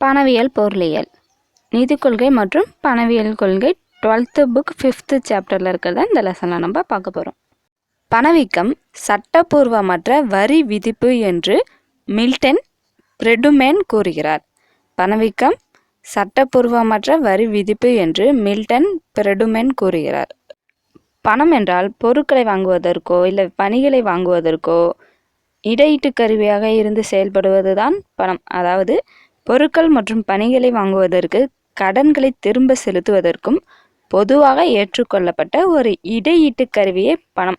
பணவியல் பொருளியல். நிதி கொள்கை மற்றும் பணவியல் கொள்கை டுவெல்த்து புக் ஃபிஃப்த்து சாப்டரில் இருக்கிறத இந்த லெசனில் நம்ம பார்க்க போகிறோம் பணவீக்கம் சட்டப்பூர்வமற்ற வரி விதிப்பு என்று மில்டன் பிரெடுமேன் கூறுகிறார். பணவீக்கம் சட்டப்பூர்வமற்ற வரி விதிப்பு என்று மில்டன் பிரெடுமேன் கூறுகிறார். பணம் என்றால் பொருட்களை வாங்குவதற்கோ இல்லை பணிகளை வாங்குவதற்கோ இடையீட்டு கருவியாக இருந்து செயல்படுவது தான் பணம். அதாவது பொருட்கள் மற்றும் பணிகளை வாங்குவதற்கு கடன்களை திரும்ப செலுத்துவதற்கும் பொதுவாக ஏற்றுக்கொள்ளப்பட்ட ஒரு இடையீட்டு கருவியே பணம்.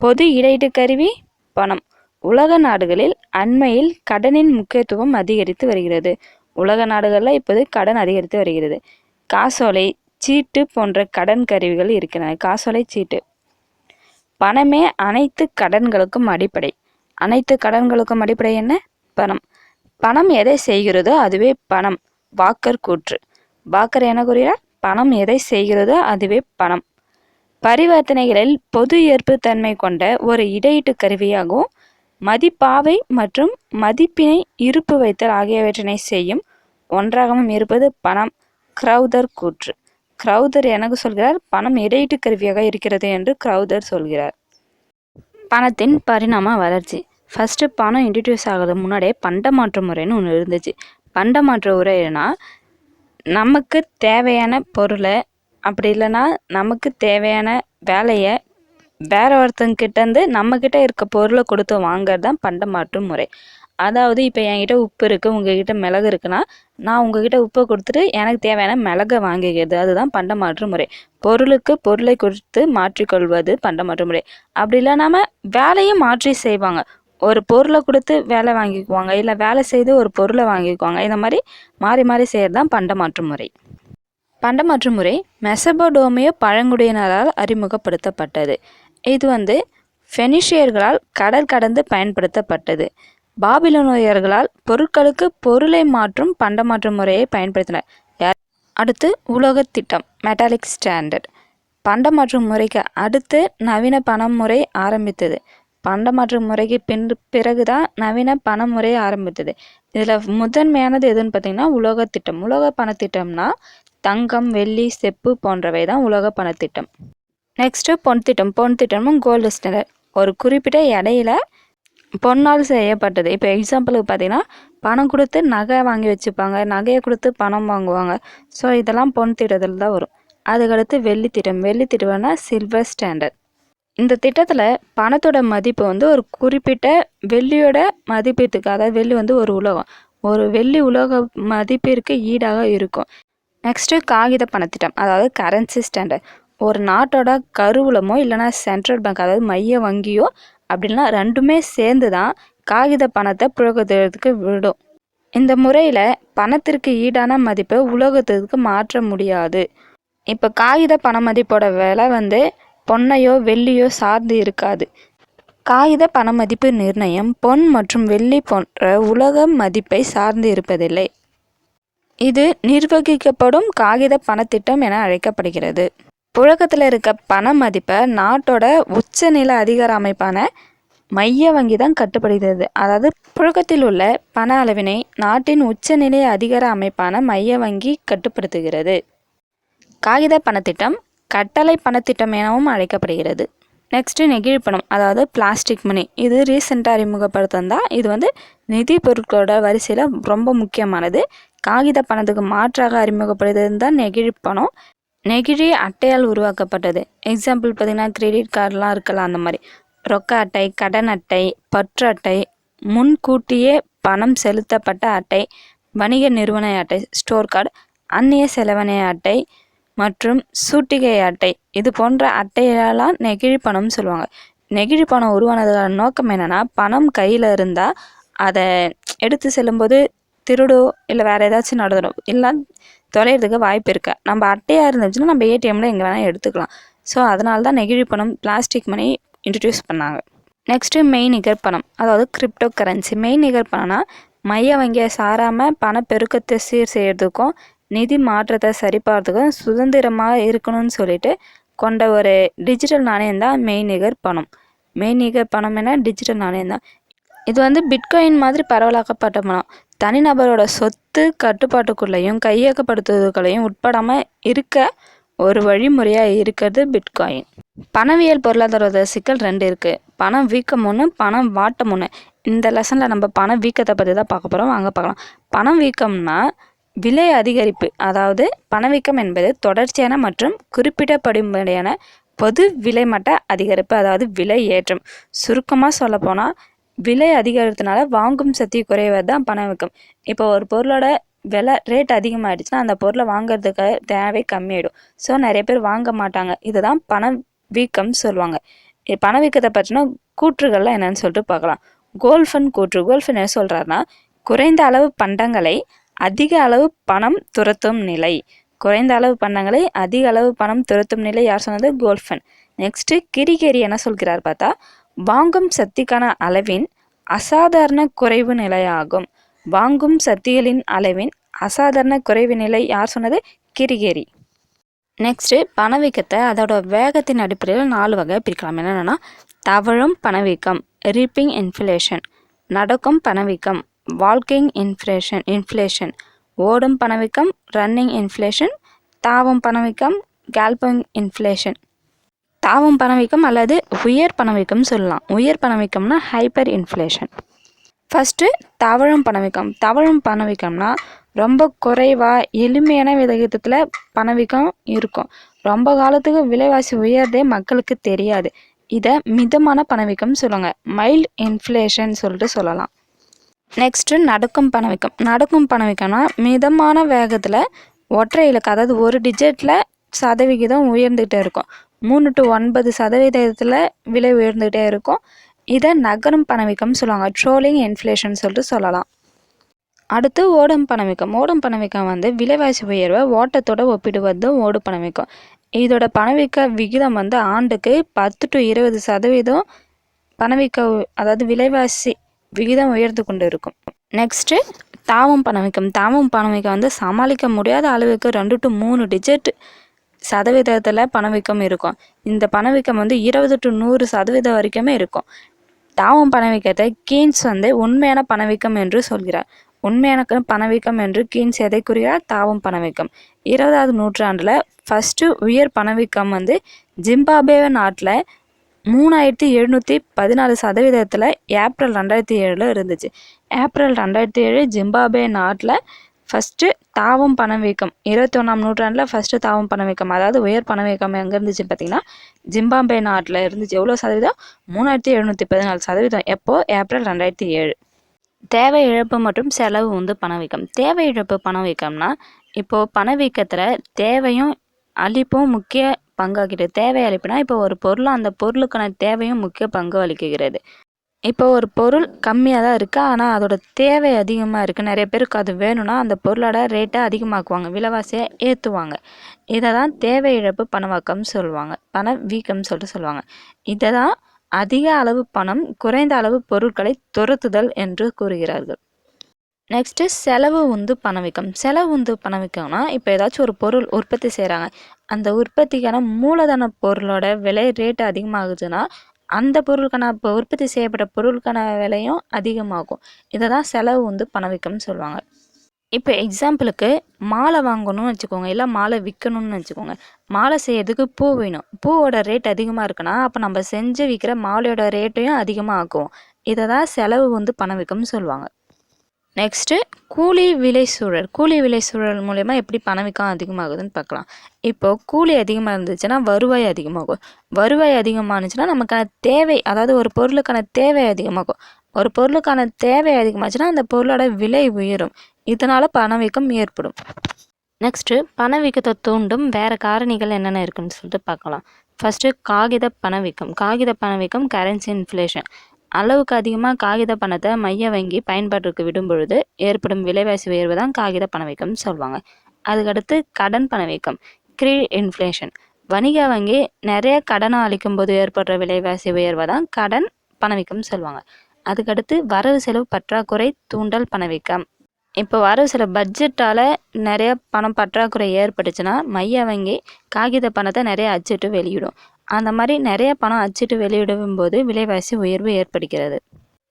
பொது இடையீட்டு கருவி பணம். உலக நாடுகளில் அண்மையில் கடனின் முக்கியத்துவம் அதிகரித்து வருகிறது. உலக நாடுகளில் இப்போது கடன் அதிகரித்து வருகிறது. காசோலை சீட்டு போன்ற கடன் கருவிகள் இருக்கின்றன. காசோலை சீட்டு. பணமே அனைத்து கடன்களுக்கும் அடிப்படை. அனைத்து கடன்களுக்கும் அடிப்படை என்ன? பணம். பணம் எதை செய்கிறதோ அதுவே பணம். வாக்கர் கூற்று. வாக்கர் என்ன கூறுகிறார்? பணம் எதை செய்கிறதோ அதுவே பணம். பரிவர்த்தனைகளில் பொது ஏற்புத்தன்மை கொண்ட ஒரு இடையீட்டு கருவியாகவும் மதிப்பாவை மற்றும் மதிப்பினை இருப்பு வைத்தல் ஆகியவற்றினை செய்யும் ஒன்றாகவும் இருப்பது பணம். கிரௌதர் கூற்று. கிரௌதர் எனக்கு சொல்கிறார் பணம் இடையீட்டு கருவியாக இருக்கிறது என்று கிரௌதர் சொல்கிறார். பணத்தின் பரிணாம வளர்ச்சி. ஃபஸ்ட்டு பணம் இன்ட்ரடியூஸ் ஆகிறது முன்னாடியே பண்டமாற்று முறைன்னு ஒன்று இருந்துச்சு. பண்டமாற்று முறைனா நமக்கு தேவையான பொருளை அப்படி இல்லைன்னா நமக்கு தேவையான வேலையை வேற ஒருத்தங்கிட்டேருந்து நம்மக்கிட்ட இருக்க பொருளை கொடுத்து வாங்குறது தான் பண்டமாற்று முறை. அதாவது இப்போ என்கிட்ட உப்பு இருக்குது உங்ககிட்ட மிளகு இருக்குன்னா நான் உங்ககிட்ட உப்பை கொடுத்துட்டு எனக்கு தேவையான மிளகை வாங்கிக்கிறது அதுதான் பண்டமாற்று முறை. பொருளுக்கு பொருளை கொடுத்து மாற்றிக்கொள்வது பண்டமாற்று முறை. அப்படி இல்லைனாம வேலையும் மாற்றி செய்வாங்க. ஒரு பொருளை கொடுத்து வேலை வாங்கிக்குவாங்க. இல்லை வேலை செய்து ஒரு பொருளை வாங்கிக்குவாங்க. இந்த மாதிரி மாறி மாறி செய்கிறது தான் பண்டமாற்று முறை. பண்டமாற்று முறை மெசபடோமிய பழங்குடியினரால் அறிமுகப்படுத்தப்பட்டது. இது வந்து ஃபெனிஷியர்களால் கடல் கடந்து பயன்படுத்தப்பட்டது. பாபிலோனியர்களால் பொருட்களுக்கு பொருளை மாற்றும் பண்டமாற்று முறையை பயன்படுத்தினர் யார்? அடுத்து உலோகத் திட்டம் மெட்டாலிக் ஸ்டாண்டர்ட் பண்டமாற்று முறைக்கு அடுத்து நவீன பணம் முறை ஆரம்பித்தது. பண்டமாற்று முறைக்கு பின் பிறகுதான் நவீன பண முறை ஆரம்பித்தது. இதில் முதன்மையானது எதுன்னு பார்த்தீங்கன்னா உலோகத் திட்டம் உலோக பணத்திட்டம்னா தங்கம் வெள்ளி செப்பு போன்றவை தான் உலோக பணத்திட்டம். நெக்ஸ்ட்டு பொன் திட்டம். பொன் திட்டமும் கோல்டு ஸ்டாண்டர்ட் ஒரு குறிப்பிட்ட இடையில பொன்னால் செய்யப்பட்டது. இப்போ எக்ஸாம்பிளுக்கு பார்த்தீங்கன்னா பணம் கொடுத்து நகை வாங்கி வச்சுப்பாங்க. நகையை கொடுத்து பணம் வாங்குவாங்க. ஸோ இதெல்லாம் பொன் திட்டத்தில் தான் வரும். அதுக்கடுத்து வெள்ளி திட்டம். வெள்ளி திட்டம்னா சில்வர் ஸ்டாண்டர்ட் இந்த திட்டத்தில் பணத்தோட மதிப்பு வந்து ஒரு குறிப்பிட்ட வெள்ளியோட மதிப்பீட்டுக்கு அதாவது வெள்ளி வந்து ஒரு உலோகம். ஒரு வெள்ளி உலோக மதிப்பிற்கு ஈடாக இருக்கும். நெக்ஸ்ட்டு காகித பணத்திட்டம் அதாவது கரன்சி ஸ்டாண்டர்ட் ஒரு நாட்டோட கருவூலமோ இல்லைனா சென்ட்ரல் பேங்க் அதாவது மைய வங்கியோ அப்படின்னா ரெண்டுமே சேர்ந்து தான் காகித பணத்தை புழக்கத்துக்கு விடும். இந்த முறையில் பணத்திற்கு ஈடான மதிப்பை உலோகத்திற்கு மாற்ற முடியாது. இப்போ காகித பண மதிப்போட விலை வந்து பொன்னையோ வெள்ளியோ சார்ந்து இருக்காது. காகித பண மதிப்பு நிர்ணயம் பொன் மற்றும் வெள்ளி போன்ற உலக மதிப்பை சார்ந்து இருப்பதில்லை. இது நிர்வகிக்கப்படும் காகித பணத்திட்டம் என அழைக்கப்படுகிறது. புழக்கத்தில் இருக்க பண மதிப்பை நாட்டோட உச்சநில அதிகார அமைப்பான மைய வங்கி தான் கட்டுப்படுகிறது அதாவது புழக்கத்தில் உள்ள பண அளவினை நாட்டின் உச்சநிலை அதிகார அமைப்பான மைய வங்கி கட்டுப்படுத்துகிறது. காகித பணத்திட்டம் கட்டளை பணத்திட்டம் எனவும் அழைக்கப்படுகிறது. நெக்ஸ்ட்டு நெகிழ்ப்பணம் அதாவது பிளாஸ்டிக் மணி இது ரீசெண்டாக அறிமுகப்படுத்தந்தா இது வந்து நிதி பொருட்களோட வரிசையில் ரொம்ப முக்கியமானது. காகித பணத்துக்கு மாற்றாக அறிமுகப்படுத்துறது தான் நெகிழி நெகிழி அட்டையால் உருவாக்கப்பட்டது. எக்ஸாம்பிள் பார்த்திங்கன்னா கிரெடிட் கார்டெலாம் இருக்கலாம் அந்த மாதிரி. ரொக்க அட்டை கடன் அட்டை பற்று அட்டை முன்கூட்டியே பணம் செலுத்தப்பட்ட அட்டை வணிக நிறுவன அட்டை ஸ்டோர் கார்டு அந்நிய செலவணை அட்டை மற்றும் சூட்டிகை அட்டை. இது போன்ற அட்டையெல்லாம் நெகிழி பணம்னு சொல்லுவாங்க. நெகிழி பணம் உருவானதோட நோக்கம் என்னென்னா பணம் கையில் இருந்தால் அதை எடுத்து செல்லும்போது திருடோ இல்லை வேறு ஏதாச்சும் நடந்துடும். இல்லை தொலைகிறதுக்கு வாய்ப்பு இருக்கா. நம்ம அட்டையாக இருந்துச்சுன்னா நம்ம ஏடிஎம்மில் எங்கே வேணால் எடுத்துக்கலாம். ஸோ அதனால தான் நெகிழி பணம் பிளாஸ்டிக் மணி இன்ட்ரடியூஸ் பண்ணாங்க. நெக்ஸ்ட்டு மெய்நிகர் பணம் அதாவது கிரிப்டோ கரன்சி மெய்நிகர் பணம்னா மைய வங்கியை சாராமல் பணப்பெருக்கத்தை சீர் செய்கிறதுக்கும் நிதி மாற்றத்தை சரிபார்த்துக்கும் சுதந்திரமாக இருக்கணும்னு சொல்லிட்டு கொண்ட ஒரு டிஜிட்டல் நாணயம் தான் மெய்நிகர் பணம். மெய்நிகர் பணம் என்ன? டிஜிட்டல் நாணயம் தான். இது வந்து பிட்காயின் மாதிரி பரவலாக்கப்பட்ட பணம். தனிநபரோட சொத்து கட்டுப்பாட்டுக்குள்ளேயும் கையகப்படுத்துவதுகளையும் உட்படாமல் இருக்க ஒரு வழிமுறையாக இருக்கிறது பிட்காயின் பணவியல் பொருளாதார சிக்கல் ரெண்டு இருக்குது பணம் வீக்கம் ஒன்று பணம் வாட்டம் ஒன்று இந்த லெசனில் நம்ம பண வீக்கத்தை பற்றி தான் பார்க்க போகிறோம் வாங்க பார்க்கலாம். பணம் வீக்கம்னா விலை அதிகரிப்பு அதாவது பணவீக்கம் என்பது தொடர்ச்சியான மற்றும் குறிப்பிடப்படும்படியான பொது விலை மட்ட அதிகரிப்பு அதாவது விலை ஏற்றம். சுருக்கமாக சொல்லப்போனால் விலை அதிகரித்தனால வாங்கும் சக்தி குறைவது தான் பணவீக்கம். இப்போ ஒரு பொருளோட விலை ரேட் அதிகமாகிடுச்சுன்னா அந்த பொருளை வாங்குறதுக்கு தேவை கம்மியாயிடும். ஸோ நிறைய பேர் வாங்க மாட்டாங்க. இதுதான் பண வீக்கம் சொல்லுவாங்க பணவீக்கத்தை பற்றின கூற்றுகள்லாம் என்னன்னு சொல்லிட்டு பார்க்கலாம். கோல்ஃபன் கூற்று. கோல்ஃபன் என்ன சொல்கிறாருன்னா குறைந்த அளவு பண்டங்களை அதிக அளவு பணம் துரத்தும் நிலை. குறைந்த அளவு பண்டங்களை அதிக அளவு பணம் துரத்தும் நிலை யார் சொன்னது? கோல்ஃபன். நெக்ஸ்ட்டு கிரிகேரி என்ன சொல்கிறார் பார்த்தா? வாங்கும் சக்திக்கான அளவின் அசாதாரண குறைவு நிலையாகும். வாங்கும் சக்திகளின் அளவின் அசாதாரண குறைவு நிலை யார் சொன்னது? கிரிகேரி. நெக்ஸ்ட்டு பணவீக்கத்தை அதோட வேகத்தின் அடிப்படையில் நாலு வகை பிரிக்கலாம். என்னென்னா தவழும் பணவீக்கம் ரீப்பிங் இன்ஃப்ளேஷன் நடக்கும் பணவீக்கம் வால்கிங் இன்ஃப்ளேஷன் இன்ஃப்ளேஷன் ஓடும் பணவீக்கம் ரன்னிங் இன்ஃப்ளேஷன் தாவும் பணவீக்கம் கேல்பிங் இன்ஃப்ளேஷன் தாவும் பணவீக்கம் அல்லது உயர் பணவீக்கம் சொல்லலாம். உயர் பணவீக்கம்னா ஹைப்பர் இன்ஃப்ளேஷன் ஃபஸ்ட்டு தவழும் பணவீக்கம். தவழும் பணவீக்கம்னா ரொம்ப குறைவாக எளிமையான விதத்தில் பணவீக்கம் இருக்கும். ரொம்ப காலத்துக்கு விலைவாசி உயர்தே மக்களுக்கு தெரியாது. இதை மிதமான பணவீக்கம் சொல்லுவாங்க. மைல்ட் இன்ஃப்ளேஷன் சொல்லிட்டு சொல்லலாம். நெக்ஸ்ட்டு நடக்கும் பணவீக்கம். நடக்கும் பணவீக்கம்னா மிதமான வேகத்தில் ஒற்றை இலக்கு அதாவது ஒரு டிஜிட்டில் சதவிகிதம் உயர்ந்துகிட்டே இருக்கும். மூணு டு ஒன்பது சதவீதத்தில் விலை உயர்ந்துகிட்டே இருக்கும். இதை நகரும் பணவீக்கம்னு சொல்லுவாங்க. ட்ரோலிங் இன்ஃப்ளேஷன் சொல்லிட்டு சொல்லலாம். அடுத்து ஓடும் பணவீக்கம். ஓடும் பணவீக்கம் வந்து விலைவாசி உயர்வை ஓட்டத்தோட ஒப்பிடுவது ஓடு பணவீக்கம். இதோட பணவீக்க விகிதம் வந்து ஆண்டுக்கு பத்து டு இருபது சதவீதம் பணவீக்க அதாவது விலைவாசி விகிதம் உயர்ந்து கொண்டு இருக்கும். நெக்ஸ்ட்டு தாவும் பணவீக்கம். தாவும் பணவீக்கம் வந்து சமாளிக்க முடியாத அளவுக்கு ரெண்டு டு மூணு டிஜிட் சதவீதத்தில் பணவீக்கம் இருக்கும். இந்த பணவீக்கம் வந்து இருபது டு நூறு சதவீதம் வரைக்குமே இருக்கும். தாவும் பணவீக்கத்தை கீன்ஸ் வந்து உண்மையான பணவீக்கம் என்று சொல்கிறார். உண்மையான பணவீக்கம் என்று கீன்ஸ் எதை கூறுகிறார்? தாவும் பணவீக்கம். இருபதாவது நூற்றாண்டில் ஃபஸ்ட்டு உயர் பணவீக்கம் வந்து ஜிம்பாபே நாட்டில் மூணாயிரத்தி எழுநூற்றி பதினாலு சதவீதத்தில் ஏப்ரல் ரெண்டாயிரத்தி ஏழில் இருந்துச்சு. ஏப்ரல் ரெண்டாயிரத்தி ஏழு ஜிம்பாபே நாட்டில் ஃபஸ்ட்டு தாவும் பணவீக்கம் இருபத்தி ஒன்றாம் நூற்றாண்டில் ஃபஸ்ட்டு தாவும் பணவீக்கம் அதாவது உயர் பணவீக்கம் எங்கே இருந்துச்சு பார்த்தீங்கன்னா ஜிம்பாபே நாட்டில் இருந்துச்சு. எவ்வளோ சதவீதம்? மூணாயிரத்தி எழுநூற்றி பதினாலு சதவீதம். எப்போது ஏப்ரல் ரெண்டாயிரத்தி ஏழு. தேவை இழப்பு மற்றும் செலவு வந்து பணவீக்கம் தேவை இழப்பு பணவீக்கம்னா இப்போது பணவீக்கத்தில் தேவையும் அளிப்பும் முக்கிய பங்காகிறது தேவையளிப்புனா இப்போ ஒரு பொருள் அந்த பொருளுக்கான தேவையும் முக்கிய பங்கு வகிக்கிறது. இப்போ ஒரு பொருள் கம்மியாக தான் இருக்குது ஆனால் அதோட தேவை அதிகமாக இருக்குது நிறைய பேருக்கு அது வேணும்னா அந்த பொருளோட ரேட்டை அதிகமாக்குவாங்க விலைவாசியை ஏற்றுவாங்க இதை தான் தேவை இழப்பு பணவாக்கம் சொல்லுவாங்க பண வீக்கம் சொல்லிட்டு சொல்லுவாங்க. இதை தான் அதிக அளவு பணம் குறைந்த அளவு பொருட்களை துரத்துதல் என்று கூறுகிறார்கள். நெக்ஸ்ட்டு செலவு உந்து பணவீக்கம். செலவு உந்து பணவீக்கம்னா இப்போ ஏதாச்சும் ஒரு பொருள் உற்பத்தி செய்கிறாங்க அந்த உற்பத்திக்கான மூலதன பொருளோட விலை ரேட்டு அதிகமாகுதுன்னா அந்த பொருளுக்கான இப்போ உற்பத்தி செய்யப்பட்ட பொருளுக்கான விலையும் அதிகமாகும். இதை தான் செலவு வந்து பணவீக்கம்னு சொல்லுவாங்க. இப்போ எக்ஸாம்பிளுக்கு மாலை வாங்கணும்னு வச்சுக்கோங்க இல்லை மாலை விற்கணும்னு வச்சுக்கோங்க. மாலை செய்யறதுக்கு பூ வேணும். பூவோட ரேட் அதிகமாக இருக்குன்னா அப்போ நம்ம செஞ்சு விற்கிற மாலையோட ரேட்டையும் அதிகமாக ஆக்குவோம் இதை தான் செலவு வந்து பணவீக்கம்னு சொல்லுவாங்க. நெக்ஸ்ட்டு கூலி விலை சூழல். கூலி விலை சூழல் மூலயமா எப்படி பணவீக்கம் அதிகமாகுதுன்னு பார்க்கலாம். இப்போ கூலி அதிகமாக இருந்துச்சுன்னா வருவாய் அதிகமாகும். வருவாய் அதிகமானுச்சுன்னா நமக்கான தேவை அதாவது ஒரு பொருளுக்கான தேவை அதிகமாகும். ஒரு பொருளுக்கான தேவை அதிகமாச்சுன்னா அந்த பொருளோட விலை உயரும். இதனால் பணவீக்கம் ஏற்படும். நெக்ஸ்ட்டு பணவீக்கத்தை தூண்டும் வேறு காரணிகள் என்னென்ன இருக்குன்னு சொல்லிட்டு பார்க்கலாம். ஃபஸ்ட்டு காகித பணவீக்கம். காகித பணவீக்கம் கரன்சி இன்ஃப்ளேஷன் அளவுக்கு அதிகமாக காகித பணத்தை மைய வங்கி பயன்பாட்டிற்கு விடும் பொழுது ஏற்படும் விலைவாசி உயர்வு தான் காகித பணவீக்கம்னு சொல்லுவாங்க. அதுக்கடுத்து கடன் பணவீக்கம் க்ரீ இன்ஃப்ளேஷன் வணிக வங்கி நிறைய கடனை அளிக்கும் போது ஏற்படுற விலைவாசி உயர்வை தான் கடன் பணவீக்கம் சொல்லுவாங்க. அதுக்கடுத்து வரவு செலவு பற்றாக்குறை தூண்டல் பணவீக்கம் இப்போ வரவு செலவு பட்ஜெட்டால் நிறைய பணம் பற்றாக்குறை ஏற்பட்டுச்சுன்னா மைய வங்கி காகித பணத்தை நிறைய அச்சிட்டு வெளியிடும். அந்த மாதிரி நிறைய பணம் அச்சிட்டு வெளியிடும் போது விலைவாசி உயர்வு ஏற்படுகிறது.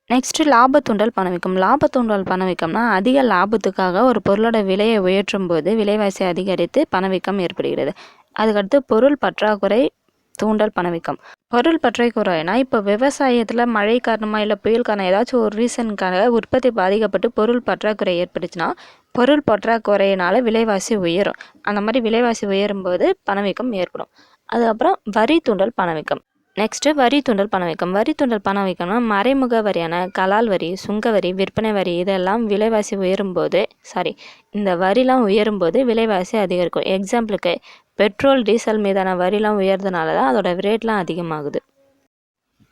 நெக்ஸ்ட்டு லாபத்தூண்டல் பணவீக்கம். லாபத்தூண்டல் பணவீக்கம்னா அதிக லாபத்துக்காக ஒரு பொருளோட விலையை உயற்றும் போது விலைவாசி அதிகரித்து பணவீக்கம் ஏற்படுகிறது. அதுக்கடுத்து பொருள் பற்றாக்குறை தூண்டல் பணவீக்கம். பொருள் பற்றாக்குறைனா இப்போ விவசாயத்தில் மழை காரணமாக இல்லை புயல் காரணம் ஏதாச்சும் ஒரு ரீசனுக்காக உற்பத்தி பாதிக்கப்பட்டு பொருள் பற்றாக்குறை ஏற்பட்டுச்சுன்னா பொருள் பற்றாக்குறையினால விலைவாசி உயரும். அந்த மாதிரி விலைவாசி உயரும் போது பணவீக்கம் ஏற்படும். அதுக்கப்புறம் வரி தூண்டல் பணவீக்கம். நெக்ஸ்ட்டு வரி தூண்டல் பணவீக்கம். வரி தூண்டல் பணவீக்கம்னா மறைமுக வரியான கலால் வரி சுங்க வரி விற்பனை வரி இதெல்லாம் விலைவாசி உயரும்போது சாரி இந்த வரிலாம் உயரும்போது விலைவாசி அதிகரிக்கும். எக்ஸாம்பிளுக்கு பெட்ரோல் டீசல் மீதான வரிலாம் உயர்றதுனால தான் அதோட ரேட்லாம் அதிகமாகுது.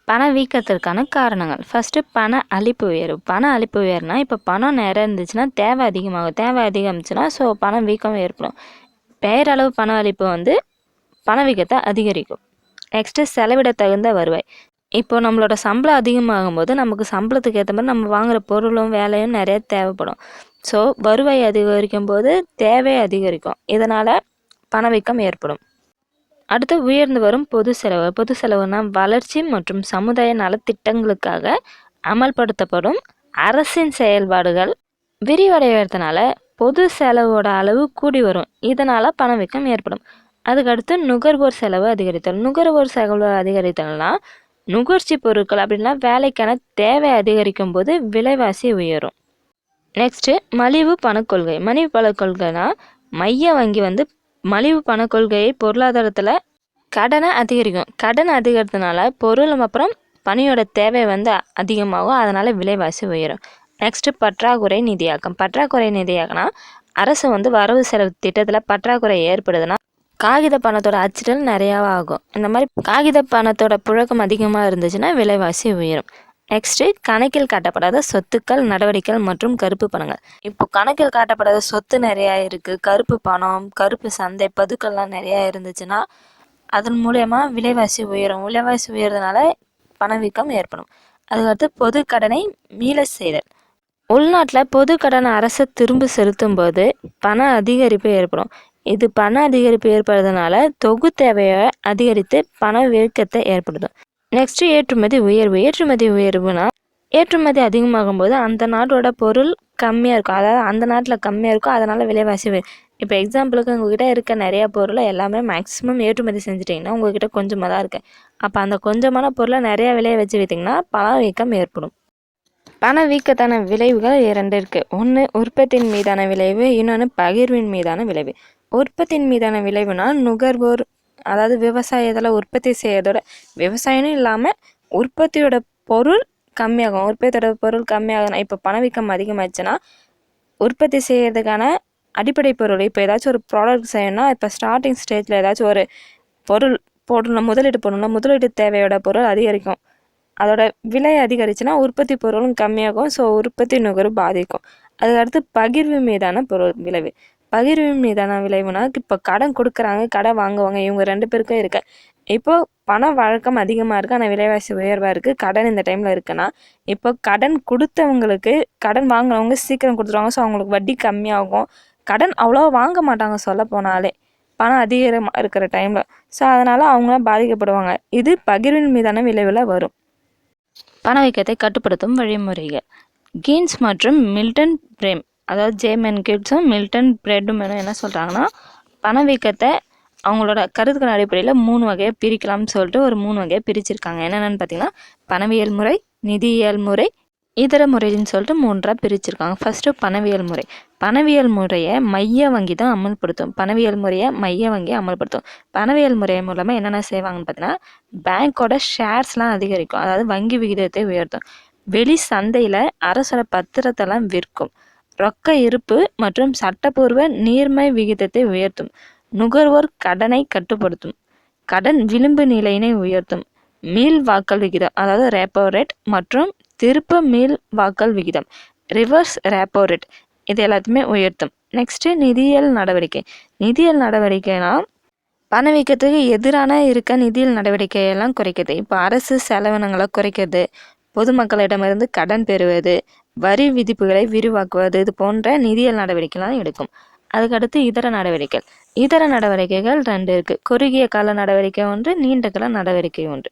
பணவீக்கத்திற்கான காரணங்கள். ஃபஸ்ட்டு பண அழிப்பு உயர்வு. பண அழிப்பு உயர்னா இப்போ பணம் நிறைய இருந்துச்சுன்னா தேவை அதிகமாகும். தேவை அதிகமிச்சுன்னா ஸோ பணம் வீக்கம் ஏற்படும். பெயரளவு பண அழிப்பு வந்து பணவீக்கத்தை அதிகரிக்கும். நெக்ஸ்ட்டு செலவிட தகுந்த வருவாய். இப்போ நம்மளோட சம்பளம் அதிகமாகும் போது நமக்கு சம்பளத்துக்கு ஏற்ற மாதிரி நம்ம வாங்குற பொருளும் வேலையும் நிறைய தேவைப்படும். ஸோ வருவாய் அதிகரிக்கும் போது தேவை அதிகரிக்கும். இதனால் பணவீக்கம் ஏற்படும். அடுத்து உயர்ந்து வரும் பொது செலவு. பொது செலவுனா வளர்ச்சி மற்றும் சமுதாய நலத்திட்டங்களுக்காக அமல்படுத்தப்படும் அரசின் செயல்பாடுகள். விரிவடைவதனால பொது செலவோட அளவு கூடி வரும். இதனால் பணவீக்கம் ஏற்படும். அதுக்கடுத்து நுகர்வோர் செலவு அதிகரித்தல். நுகர்வோர் செலவு அதிகரித்தல்னா நுகர்ச்சி பொருட்கள் அப்படின்னா வேலைக்கான தேவை அதிகரிக்கும் போது விலைவாசி உயரும். நெக்ஸ்ட்டு மலிவு பணக்கொள்கை மலிவு பணக்கொள்கைனா மைய வங்கி வந்து மலிவு பணக்கொள்கையை பொருளாதாரத்தில் கடனை அதிகரிக்கும். கடன் அதிகரித்தனால பொருள் அப்புறம் பணியோட தேவை வந்து அதிகமாகும். அதனால் விலைவாசி உயரும். நெக்ஸ்ட்டு பற்றாக்குறை நிதியாக்கம். பற்றாக்குறை நிதியாக்கம்னா அரசு வந்து வரவு செலவு திட்டத்தில் பற்றாக்குறை ஏற்படுதுன்னா காகித பணத்தோட அச்சிடல் நிறையா ஆகும் இந்த மாதிரி காகித பணத்தோட புழக்கம் அதிகமாக இருந்துச்சுன்னா விலைவாசி உயரும். நெக்ஸ்ட்டு கணக்கில் காட்டப்படாத சொத்துக்கள் நடவடிக்கைகள் மற்றும் கருப்பு பணங்கள். இப்போ கணக்கில் காட்டப்படாத சொத்து நிறையா இருக்குது கருப்பு பணம் கருப்பு சந்தை பதுக்கள்லாம் நிறையா இருந்துச்சுன்னா அதன் மூலயமா விலைவாசி உயரும். விலைவாசி உயர்றதுனால பணவீக்கம் ஏற்படும். அதுக்கடுத்து பொது கடனை மீள செய்தல். உள்நாட்டில் பொது கடனை அரசு திரும்ப செலுத்தும் போது பண அதிகரிப்பு ஏற்படும். இது பண அதிகரிப்பு ஏற்படுறதுனால தொகு தேவையை அதிகரித்து பண வீக்கத்தை ஏற்படுத்தும். நெக்ஸ்ட்டு ஏற்றுமதி உயர்வு. ஏற்றுமதி உயர்வுனா ஏற்றுமதி அதிகமாகும் போது அந்த நாட்டோட பொருள் கம்மியாக இருக்கும். அதாவது அந்த நாட்டில் கம்மியாக இருக்கும் அதனால் விலைவாசி இப்போ எக்ஸாம்பிளுக்கு உங்ககிட்ட இருக்க நிறையா பொருளை எல்லாமே மேக்ஸிமம் ஏற்றுமதி செஞ்சிட்டிங்கன்னா உங்ககிட்ட கொஞ்சமாக தான் இருக்குது அப்போ அந்த கொஞ்சமான பொருளை நிறையா விலையை வச்சு விற்றிங்கன்னா பணவீக்கம் ஏற்படும். பணவீக்கத்தான விளைவுகள் இரண்டு இருக்குது ஒன்று உற்பத்தியின் மீதான விளைவு இன்னொன்று பகிர்வின் மீதான விளைவு. உற்பத்தியின் மீதான விளைவுனா நுகர்வோர் அதாவது விவசாயத்தில் உற்பத்தி செய்யறதோட விவசாயம்னு இல்லாமல் உற்பத்தியோட பொருள் கம்மியாகும். உற்பத்தியோட பொருள் கம்மியாகும் இப்போ பணவீக்கம் அதிகமாச்சுன்னா உற்பத்தி செய்யறதுக்கான அடிப்படை பொருள் இப்போ ஏதாச்சும் ஒரு ப்ராடக்ட் செய்யணும்னா இப்போ ஸ்டார்டிங் ஸ்டேஜில் ஏதாச்சும் ஒரு பொருள் போடணும் முதலீடு போடணும்னா முதலீடு தேவையோட பொருள் அதிகரிக்கும். அதோட விலை அதிகரிச்சுன்னா உற்பத்தி பொருளும் கம்மியாகும். ஸோ உற்பத்தி நுகர்வு பாதிக்கும். அதுக்கடுத்து பகிர்வு மீதான பொருள் விளைவு. பகிர்வு மீதான விளைவுனா இப்போ கடன் கொடுக்குறாங்க கடன் வாங்குவாங்க இவங்க ரெண்டு பேருக்கும் இருக்க. இப்போ பண வழக்கம் அதிகமாக இருக்குது ஆனால் விலைவாசி உயர்வாக இருக்குது கடன் இந்த டைமில் இருக்குன்னா இப்போ கடன் கொடுத்தவங்களுக்கு கடன் வாங்கினவங்க சீக்கிரம் கொடுத்துருவாங்க ஸோ அவங்களுக்கு வட்டி கம்மியாகும். கடன் அவ்வளோ வாங்க மாட்டாங்க சொல்ல போனாலே பணம் அதிகமாக இருக்கிற டைமில் ஸோ அதனால் அவங்களாம் பாதிக்கப்படுவாங்க. இது பகிர்வின் மீதான விளைவில் வரும். பணவீக்கத்தை கட்டுப்படுத்தும் வழிமுறைகள். கீன்ஸ் மற்றும் மில்டன் பிரேம். அதாவது ஜேமன் கிட்ஸும் மில்டன் பிரெட்டும் என்ன சொல்கிறாங்கன்னா பணவீக்கத்தை அவங்களோட கருத்துக்கள் அடிப்படையில் மூணு வகையாக பிரிக்கலாம்னு சொல்லிட்டு ஒரு மூணு வகையாக பிரிச்சிருக்காங்க. என்னென்னு பார்த்தீங்கன்னா பணவியல் முறை நிதியியல் முறை இதர முறைன்னு சொல்லிட்டு மூன்றாக பிரிச்சிருக்காங்க. ஃபஸ்ட்டு பணவியல் முறை. பணவியல் முறையை மைய வங்கி தான் அமல்படுத்தும். பணவியல் முறையை மைய வங்கி அமல்படுத்தும். பணவியல் முறை மூலமாக என்னென்ன செய்வாங்கன்னு பார்த்தீங்கன்னா பேங்க்கோட ஷேர்ஸ்லாம் அதிகரிக்கும். அதாவது வங்கி விகிதத்தை உயர்த்தும். வெளி சந்தையில் அரசோட பத்திரத்தெல்லாம் விற்கும். ரொக்க இருப்பு மற்றும் சட்டப்பூர்வ நீர்மை விகிதத்தை உயர்த்தும். நுகர்வோர் கடனை கட்டுப்படுத்தும். கடன் விளிம்பு நிலையினை உயர்த்தும். மீள் வாக்கல் விகிதம் அதாவது ரேப்போ ரேட் மற்றும் திருப்ப மீள் வாக்கல் விகிதம் ரிவர்ஸ் ரேப்போ ரேட் இது எல்லாத்தையுமே உயர்த்தும். நெக்ஸ்ட்டு நிதியியல் நடவடிக்கை. நிதியியல் நடவடிக்கைனா பணவீக்கத்துக்கு எதிரான இருக்க நிதியியல் நடவடிக்கையெல்லாம் குறைக்குது இப்போ அரசு செலவினங்களை குறைக்கிறது. பொதுமக்களிடமிருந்து கடன் பெறுவது வரி விதிப்புகளை விரிவாக்குவது இது போன்ற நிதியியல் நடவடிக்கைலாம் எடுக்கும். அதுக்கடுத்து இதர நடவடிக்கைகள். இதர நடவடிக்கைகள் ரெண்டு இருக்குது குறுகிய கால நடவடிக்கை ஒன்று நீண்ட கால நடவடிக்கை ஒன்று.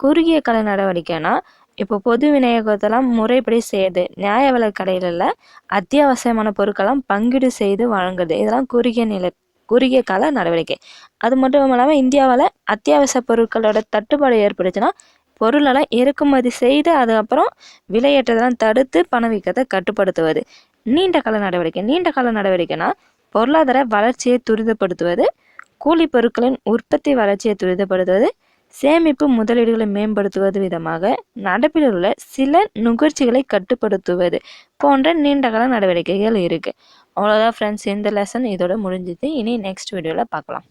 குறுகிய கால நடவடிக்கைனா இப்போ பொது விநியோகத்தெல்லாம் முறைப்படி செய்யுது நியாய விலை கடையில அத்தியாவசியமான பொருட்கள்லாம் பங்கீடு செய்து வழங்குது. இதெல்லாம் குறுகிய நிலை குறுகிய கால நடவடிக்கை. அது மட்டும் இல்லாமல் இந்தியாவில் அத்தியாவசிய பொருட்களோட தட்டுப்பாடு ஏற்பட்டுச்சுன்னா பொருளெல்லாம் இறக்குமதி செய்து அதுக்கப்புறம் விலையேற்றதெல்லாம் தடுத்து பணவீக்கத்தை கட்டுப்படுத்துவது. நீண்ட கால நடவடிக்கை. நீண்ட கால நடவடிக்கைனா பொருளாதார வளர்ச்சியை துரிதப்படுத்துவது கூலி பொருட்களின் உற்பத்தி வளர்ச்சியை துரிதப்படுத்துவது சேமிப்பு முதலீடுகளை மேம்படுத்துவது விதமாக நடப்பில் உள்ள சில நுகர்ச்சிகளை கட்டுப்படுத்துவது போன்ற நீண்டகால நடவடிக்கைகள் இருக்குது அவ்வளோதான் ஃப்ரெண்ட்ஸ் இந்த லெசன் இதோட முடிஞ்சுது. இனி நெக்ஸ்ட் வீடியோவில் பார்க்கலாம்.